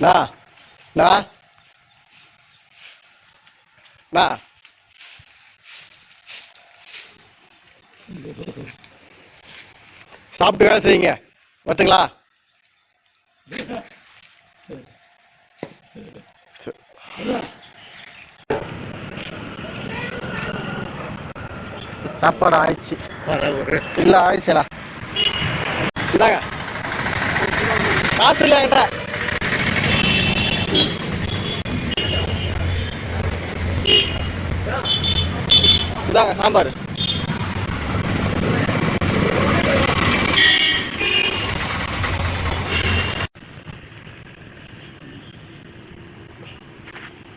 நா நா நா சாப்பிட்டு வேலை செய்யுங்க வரட்டுங்களா சாப்பாடு ஆயிடுச்சு இல்லை ஆயிடுச்சுடா இந்தாங்க காசு இல்லை என்கிட்ட இந்தாங்க சாம்பார்.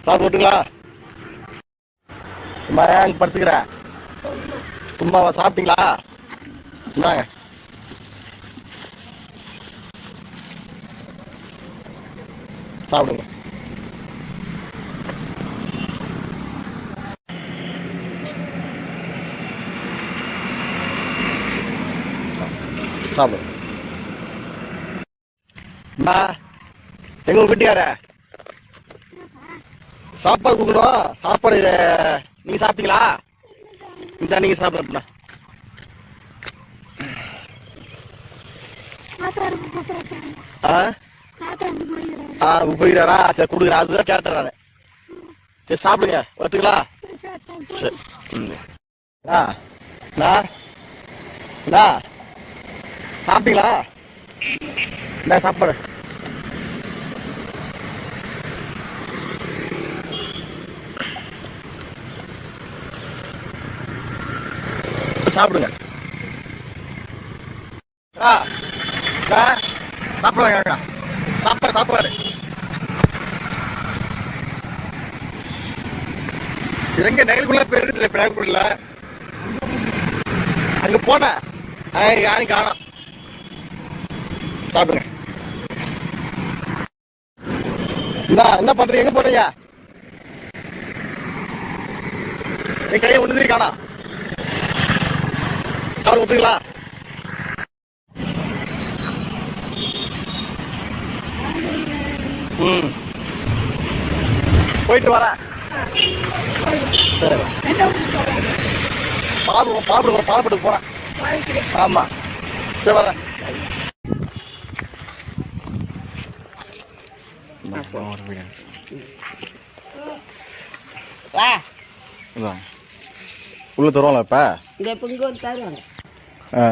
சாப்பிட்டுங்களா சும்மா ஏன் படுத்துக்கிறேன் சும்மாவா சாப்பிட்டீங்களா? இந்தாங்க. சாப்பிடுங்க. சாப்பிடுங்க. எங்க வீட்டுக்கார சாப்பாடு கொடுக்கணும். சாப்பாடு நீங்க சாப்பிட்டீங்களா? இந்த நீங்க சாப்பிடணும் ஆ? ஆ போயிடாரா சரி கொடுக்குறேன். அதுதான் கேட்டேன் நான். சரி சாப்பிடுங்க. வரட்டுங்களா சரி ம். ஆ அண்ணா அண்ணா சாப்பிட்டீங்களா? இந்த சாப்பாடு. சாப்பிடுங்க. ஆ ஆ சாப்பிடுவாங்க சாப்பாடு சாப்பாடு எங்க நகருக்குள்ள போயிருக்கு பிராங்குள்ள அங்க போனேன் யாரும் காணோம் சாப்பிடுங்க. என்ன என்ன பண்றீங்க எங்க போறீங்க என் கையை ஒன்று காணோம் அவர் விட்டுங்களா ம் போயிட்டு வரேன் சரி பால் பால் பால்பட்டு போறேன் ஆமா. சரி வரேன் வா. உள்ள தருவாங்களா இப்ப? இந்த வந்து தருவாங்க. ஆ.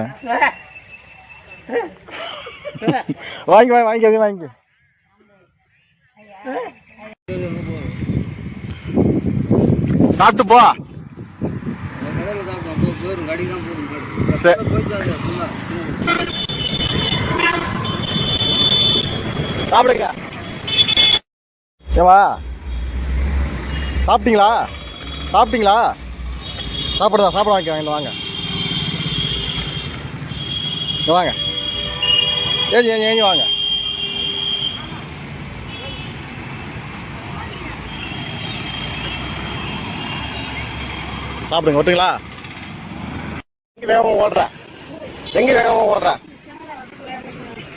வாங்கி வாங்கி வாங்கி வாங்கி. சாப்பிட்டு போ. சாப்பிடுங்க. ஏவா. சாப்பிட்டீங்களா? சாப்பிட்டீங்களா? சாப்பிடுதா சாப்பிட வாங்க வாங்க. வாங்க. வாங்க ஏஞ்சி ஏஞ்சி வாங்க. சாப்பிடுங்க ஓட்டுங்களா எங்க வேகமா எங்க வேகமா ஓடுறா?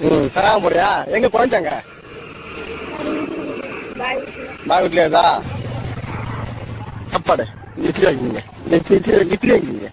ம் தராம போறியா எங்க குறைஞ்சாங்க நான் வீட்லயா? சாப்பாடு. இட்லி வாங்கிங்க இட்லி இட்லி இட்லி வாங்கிங்க